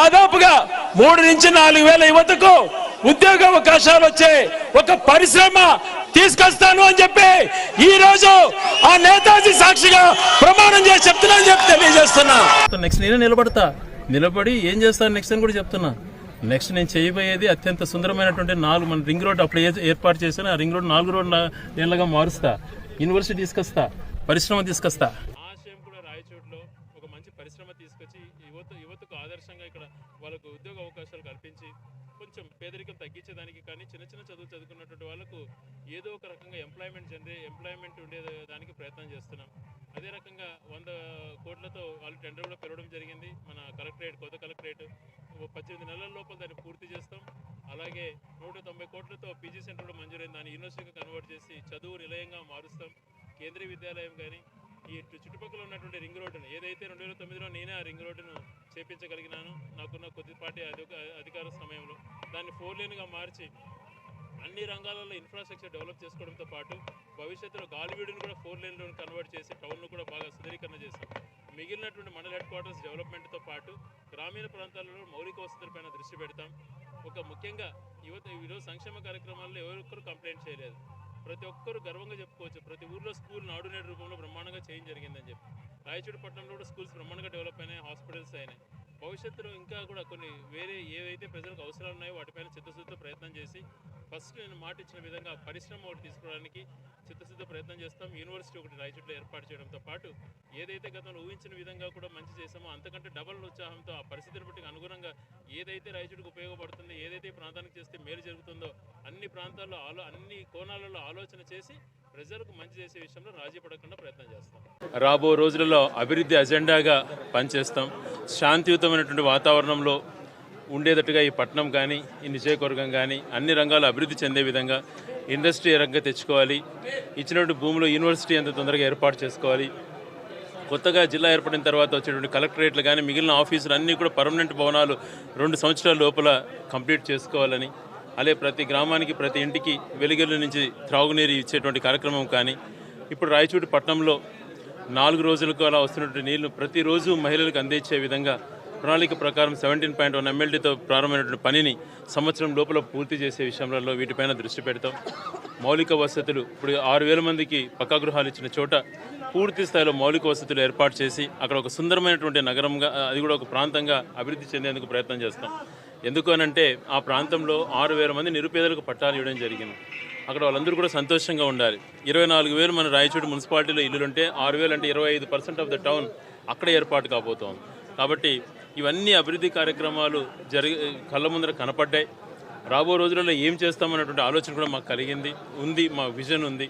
దాదాపుగా మూడు నుంచి నాలుగు వేల యువతకు ఉద్యోగ అవకాశాలు వచ్చే ఒక పరిశ్రమ తీసుకొస్తాను అని చెప్పి ఈ రోజు ఆ నేతాజీ సాక్షిగా ప్రమాణం చేసి చెప్తున్నాను చెప్పి తెలియజేస్తున్నా. నెక్స్ట్ నేనే నిలబడతా. నిలబడి ఏం చేస్తాను నెక్స్ట్ అని కూడా చెప్తున్నా. నెక్స్ట్ నేను చేయబోయేది అత్యంత సుందరమైనటువంటి నాలుగు మన రింగ్ రోడ్ అప్పుడు ఏర్పాటు చేశాను ఆ రింగ్ రోడ్ నాలుగు రోడ్ నేలగా మారుస్తా. యూనివర్సిటీ తీసుకొస్తా. పరిశ్రమ తీసుకొస్తా ఆశయం కూడా రాయచోట్లో ఒక మంచి పరిశ్రమ తీసుకొచ్చి యువత యువతకు ఆదర్శంగా ఇక్కడ వాళ్ళకు ఉద్యోగ అవకాశాలు కల్పించి కొంచెం పేదరికం తగ్గించేదానికి కానీ చిన్న చిన్న చదువు చదువుకున్నటువంటి వాళ్ళకు ఏదో ఒక రకంగా ఎంప్లాయ్మెంట్ జనరే ఎంప్లాయ్మెంట్ ఉండే దానికి ప్రయత్నం చేస్తున్నాం. అదే రకంగా వంద కోట్లతో వాళ్ళు టెండర్ కూడా పెరగడం జరిగింది. మన కలెక్టరేట్ కొత్త కలెక్టరేట్ పద్దెనిమిది నెలల లోపల దాన్ని పూర్తి చేస్తాం. అలాగే నూట తొంభై కోట్లతో పీజీ సెంటర్ కూడా మంజూరైంది. దాన్ని యూనివర్సిటీగా కన్వర్ట్ చేసి చదువు నిలయంగా మారుస్తాం. కేంద్రీయ విద్యాలయం కానీ ఈ చుట్టుపక్కల ఉన్నటువంటి రింగ్ రోడ్డును ఏదైతే రెండు వేల తొమ్మిదిలో నేనే ఆ రింగ్ రోడ్డును చేపించగలిగినాను. నాకున్న కొద్దిపాటి అధికార సమయంలో దాన్ని ఫోర్ లేన్గా మార్చి అన్ని రంగాలలో ఇన్ఫ్రాస్ట్రక్చర్ డెవలప్ చేసుకోవడంతో పాటు భవిష్యత్తులో గాలివీడును కూడా ఫోర్ లేన్లో కన్వర్ట్ చేసి టౌన్ను కూడా బాగా సుందరీకరణ చేశాం. మిగిలినటువంటి మండల హెడ్ క్వార్టర్స్ డెవలప్మెంట్తో పాటు గ్రామీణ ప్రాంతాలలో మౌలిక వసతులపైన దృష్టి పెడతాం. ఒక ముఖ్యంగా యువత ఈరోజు సంక్షేమ కార్యక్రమాల్లో ఎవరొక్కరు కంప్లైంట్ చేయలేదు. ప్రతి ఒక్కరు గర్వంగా చెప్పుకోవచ్చు. ప్రతి ఊర్లో స్కూల్ నాడు నేడు రూపంలో బ్రహ్మాండంగా చేంజ్ జరిగిందని చెప్పి. రాయచూడు పట్టణంలో కూడా స్కూల్స్ బ్రహ్మాండంగా డెవలప్ అయినాయి హాస్పిటల్స్ అయినాయి. భవిష్యత్తులో ఇంకా కూడా కొన్ని వేరే ఏవైతే ప్రజలకు అవసరాలు ఉన్నాయో వాటిపైన చిత్తశుద్ధితో ప్రయత్నం చేసి ఫస్ట్ నేను మాట ఇచ్చిన విధంగా పరిశ్రమ ఒకటి తీసుకోవడానికి చిత్తశుద్ధ ప్రయత్నం చేస్తాం. యూనివర్సిటీ ఒకటి రాయచూట్లో ఏర్పాటు చేయడంతో పాటు ఏదైతే గతంలో ఊహించిన విధంగా కూడా మంచి చేసామో అంతకంటే డబల్ ఉత్సాహంతో ఆ పరిస్థితిని బట్టి అనుగుణంగా ఏదైతే రాయచూడికి ఉపయోగపడుతుందో ఏదైతే ప్రాంతానికి చేస్తే మేలు జరుగుతుందో అన్ని ప్రాంతాల్లో ఆలో అన్ని కోణాలలో ఆలోచన చేసి ప్రజలకు మంచి చేసే విషయంలో రాజీ పడకుండా ప్రయత్నం చేస్తాం. రాబో రోజులలో అభివృద్ధి అజెండాగా పనిచేస్తాం. శాంతియుతమైనటువంటి వాతావరణంలో ఉండేటట్టుగా ఈ పట్టణం కానీ ఈ నిజయకవర్గం కానీ అన్ని రంగాలు అభివృద్ధి చెందే విధంగా ఇండస్ట్రీ రంగం తెచ్చుకోవాలి. ఇచ్చినటువంటి భూమిలో యూనివర్సిటీ ఎంత తొందరగా ఏర్పాటు చేసుకోవాలి. కొత్తగా జిల్లా ఏర్పడిన తర్వాత వచ్చేటువంటి కలెక్టరేట్లు కానీ మిగిలిన ఆఫీసులు అన్నీ కూడా పర్మనెంట్ భవనాలు రెండు సంవత్సరాల లోపల కంప్లీట్ చేసుకోవాలని అలాగే ప్రతి గ్రామానికి ప్రతి ఇంటికి వెలుగుల నుంచి త్రాగునీరు ఇచ్చేటువంటి కార్యక్రమం కానీ ఇప్పుడు రాయచూటి పట్టణంలో నాలుగు రోజులకు అలా వస్తున్నటువంటి నీళ్ళు ప్రతిరోజు మహిళలకు అందించే విధంగా ప్రణాళిక ప్రకారం సెవెంటీన్ పాయింట్ వన్ ఎమ్మెల్యేతో ప్రారంభమైనటువంటి పనిని సంవత్సరం లోపల పూర్తి చేసే విషయంలో వీటిపైన దృష్టి పెడతాం. మౌలిక వసతులు ఇప్పుడు ఆరు వేల మందికి పక్కా గృహాలు ఇచ్చిన చోట పూర్తి స్థాయిలో మౌలిక వసతులు ఏర్పాటు చేసి అక్కడ ఒక సుందరమైనటువంటి నగరంగా అది కూడా ఒక ప్రాంతంగా అభివృద్ధి చెందేందుకు ప్రయత్నం చేస్తాం. ఎందుకు అనంటే ఆ ప్రాంతంలో ఆరు వేల మంది నిరుపేదలకు పట్టాలు ఇవ్వడం జరిగింది. అక్కడ వాళ్ళందరూ కూడా సంతోషంగా ఉండాలి. ఇరవై నాలుగు వేలు మన రాయచూడు మున్సిపాలిటీలో ఇల్లులుంటే ఆరు వేలు అంటే ఇరవై ఐదు పర్సెంట్ ఆఫ్ ద టౌన్ అక్కడ ఏర్పాటు కాబోతోంది. కాబట్టి ఇవన్నీ అభివృద్ధి కార్యక్రమాలు జరిగి కళ్ళ ముందర కనపడ్డాయి. రాబో రోజులలో ఏం చేస్తామన్నటువంటి ఆలోచన కూడా మాకు కలిగింది. ఉంది మా విజన్ ఉంది.